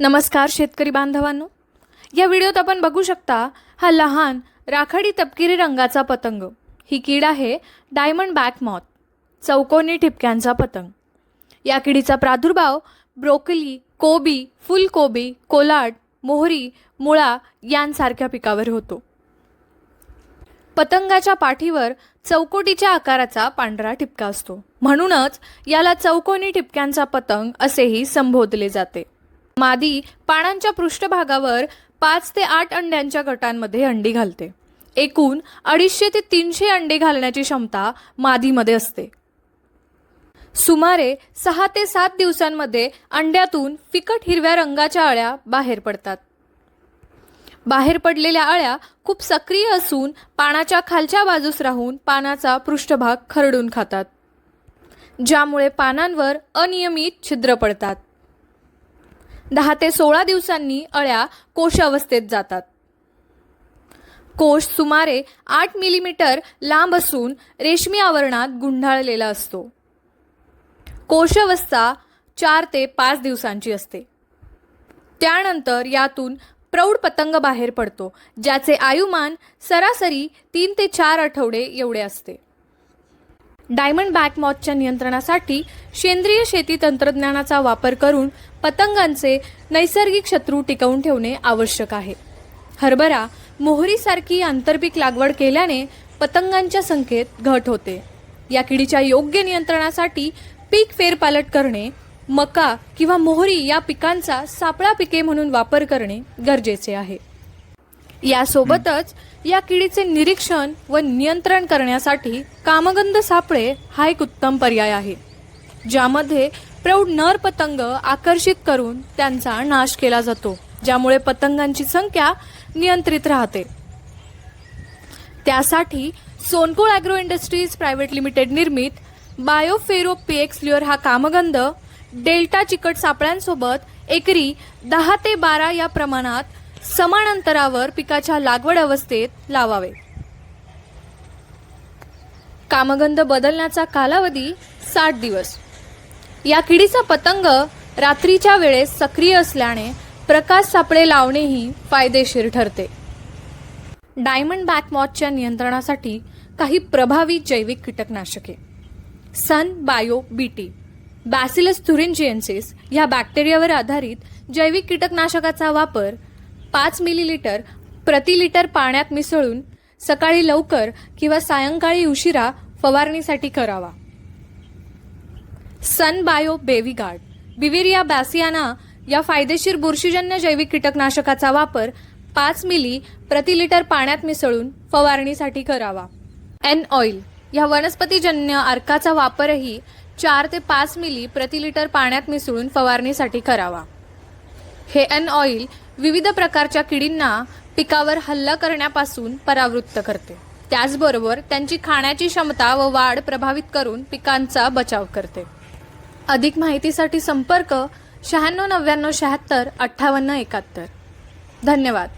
नमस्कार शेतकरी बांधवांनो. या व्हिडिओत आपण बघू शकता हा लहान राखाडी तपकिरी रंगाचा पतंग. ही कीड आहे डायमंड बॅक मॉथ चौकोनी ठिपक्यांचा पतंग. या किडीचा प्रादुर्भाव ब्रोकली कोबी फुलकोबी कोलाड मोहरी मुळा यांसारख्या पिकावर होतो. पतंगाच्या पाठीवर चौकोटीच्या आकाराचा पांढरा ठिपका असतो. म्हणूनच याला चौकोनी ठिपक्यांचा पतंग असेही संबोधले जाते. मादी पानांच्या पृष्ठभागावर पाच ते आठ अंड्यांच्या गटांमध्ये अंडी घालते. एकूण अडीचशे ते तीनशे अंडे घालण्याची क्षमता मादीमध्ये असते. सुमारे सहा ते सात दिवसांमध्ये अंड्यातून फिकट हिरव्या रंगाच्या अळ्या बाहेर पडतात. बाहेर पडलेल्या अळ्या खूप सक्रिय असून पानाच्या खालच्या बाजूस राहून पानाचा पृष्ठभाग खरडून खातात ज्यामुळे पानांवर अनियमित छिद्र पडतात. दहा ते सोळा दिवसांनी अळ्या कोशावस्थेत जातात. कोश सुमारे आठ मिलीमीटर लांब असून रेशमी आवरणात गुंडाळलेला असतो. कोशावस्था चार ते पाच दिवसांची असते. त्यानंतर यातून प्रौढ पतंग बाहेर पडतो ज्याचे आयुमान सरासरी तीन ते चार आठवडे एवढे असते. डायमंड बॅक मॉथच्या नियंत्रणासाठी सेंद्रिय शेती तंत्रज्ञानाचा वापर करून पतंगांचे नैसर्गिक शत्रू टिकवून ठेवणे आवश्यक आहे. हरभरा मोहरीसारखी आंतरपीक लागवड केल्याने पतंगांच्या संख्येत घट होते. या किडीच्या योग्य नियंत्रणासाठी पीक फेरपालट करणे मका किंवा मोहरी या पिकांचा सापळा पिके म्हणून वापर करणे गरजेचे आहे. यासोबतच या किडीचे निरीक्षण व नियंत्रण करण्यासाठी कामगंध सापळे हा एक उत्तम पर्याय आहे ज्यामध्ये प्रौढ नर पतंग आकर्षित करून त्यांचा नाश केला जातो ज्यामुळे पतंगांची संख्या नियंत्रित राहते. त्यासाठी Sonkol agro industries private limited निर्मित बायोफेरो पीएक्स ल्युअर हा कामगंध डेल्टा चिकट सापळ्यांसोबत एकरी दहा ते बारा या प्रमाणात समान अंतरावर पिकाच्या लागवड अवस्थेत लावावे. कामगंध बदलण्याचा कालावधी साठ दिवस. या किडीचा पतंग रात्रीच्या वेळेस सक्रिय असल्याने प्रकाश सापळे लावणेही फायदेशीर ठरते. डायमंड बॅक मॉथच्या नियंत्रणासाठी काही प्रभावी जैविक कीटकनाशके. Sun Bio BT Bacillus thuringiensis ह्या बॅक्टेरियावर आधारित जैविक कीटकनाशकाचा वापर पाच मिलीलिटर प्रति लिटर पाण्यात मिसळून सकाळी लवकर किंवा सायंकाळी उशिरा फवारणीसाठी करावा. सन बायो बेवीगार्ड बिविरिया बॅसियाना या फायदेशीर बुरशीजन्य जैविक कीटकनाशकाचा वापर पाच मिली प्रति लिटर पाण्यात मिसळून फवारणीसाठी करावा. एन ऑइल. या वनस्पतीजन्य अर्काचा वापरही चार ते पाच मिली प्रति लिटर पाण्यात मिसळून फवारणीसाठी करावा. हे एन ऑइल विविध प्रकारच्या किडींना पिकावर हल्ला करण्यापासून परावृत्त करते. त्याचबरोबर त्यांची खाण्याची क्षमता व वाढ प्रभावित करून पिकांचा बचाव करते. अधिक माहितीसाठी संपर्क शहाण्णव नव्याण्णव शहात्तर अठ्ठावन्न एकाहत्तर. धन्यवाद.